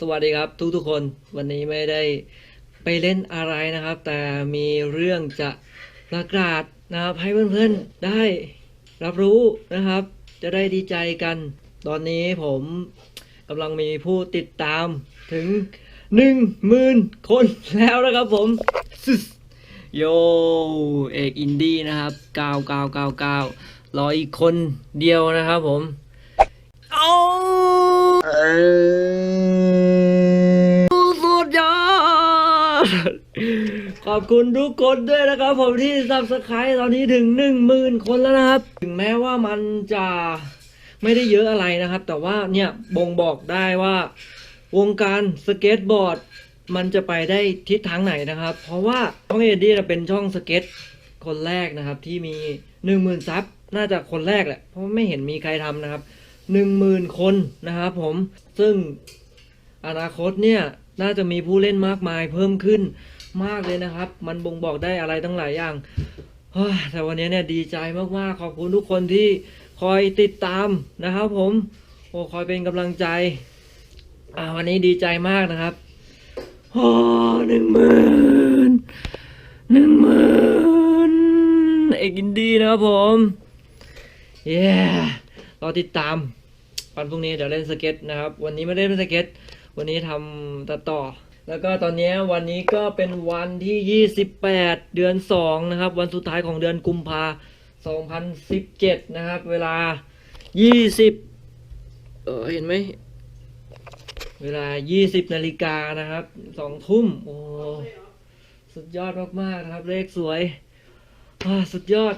สวัสดีครับทุกทุกๆคนวันนี้ไม่ได้ไปเล่นอะไรนะครับ แต่มีเรื่องจะประกาศนะครับ ให้เพื่อนๆได้รับรู้นะครับ จะได้ดีใจกัน ตอนนี้ผมกำลังมีผู้ติดตามถึงหนึ่งหมื่นคนแล้วนะครับผมโยเอกอินดี้นะครับ9999รออีกคนเดียวนะครับผมเอาเออ ขอบคุณทุกคนด้วยนะครับ ผมที่ซับสไครต์ตอนนี้ถึงหนึ่งหมื่นคนแล้วนะครับ ถึงแม้ว่ามันจะไม่ได้เยอะอะไรนะครับ แต่ว่าเนี่ยบ่งบอกได้ว่าวงการสเก็ตบอร์ดมันจะไปได้ทิศทางไหนนะครับ เพราะว่าช่องเอดี้เป็นช่องสเก็ตคนแรกนะครับ ที่มีหนึ่งหมื่นซับน่าจะคนแรกแหละ เพราะไม่เห็นมีใครทำนะครับหนึ่งหมื่นคนนะครับผมซึ่งอนาคตเนี่ย น่าจะมีผู้เล่นมากมายเพิ่มขึ้นมากเลยนะครับ มันบ่งบอกได้อะไรตั้งหลายอย่างแต่วันนี้เนี่ยดีใจมากๆ ขอบคุณทุกคนที่คอยติดตามนะครับผม โอ้คอยเป็นกำลังใจ อ่าวันนี้ดีใจมากนะครับโอ้หนึ่งหมื่นหนึ่งหมื่นเอกอินดีนะครับผมเย้รอติดตามวันพรุ่งนี้เดี๋ยวเล่นสเก็ตนะครับ วันนี้ไม่ได้เล่นสเก็ต วันนี้ทำตัดต่อ แล้วก็ตอนนี้วันนี้ก็เป็นวันที่ 28 เดือน 2 นะครับ วันสุดท้ายของเดือนกุมภา2017 นะครับ เวลา 20 เออเห็นไหม เวลา 20 นาฬิกานะครับ 2 ทุ่ม โอ้สุดยอดมาก ๆ นะครับ เลขสวยอ่าสุดยอด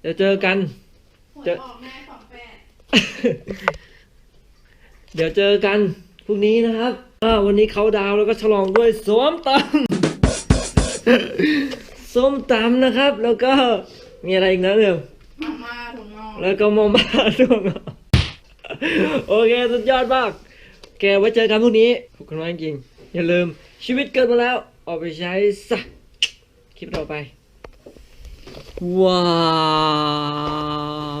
เดี๋ยวเจอกันหวยจะออกแม่สองแปดเดี๋ยวเจอกัน พรุ่งนี้นะครับอ่าวันนี้เขาดาวน์แล้วก็ฉลองด้วยส้มตำส้มตำนะครับ แล้วก็มีอะไรอีกนะเนี่ยมาม่าถุงงอกแล้วก็มอม่าด้วยโอเคสุดยอดมากแกไว้เจอกันพรุ่งนี้ขอบคุณมากจริงๆอย่าลืมชีวิตเกิดมาแล้วเออกไปใช้ซะคลิปต่อไป ว้าว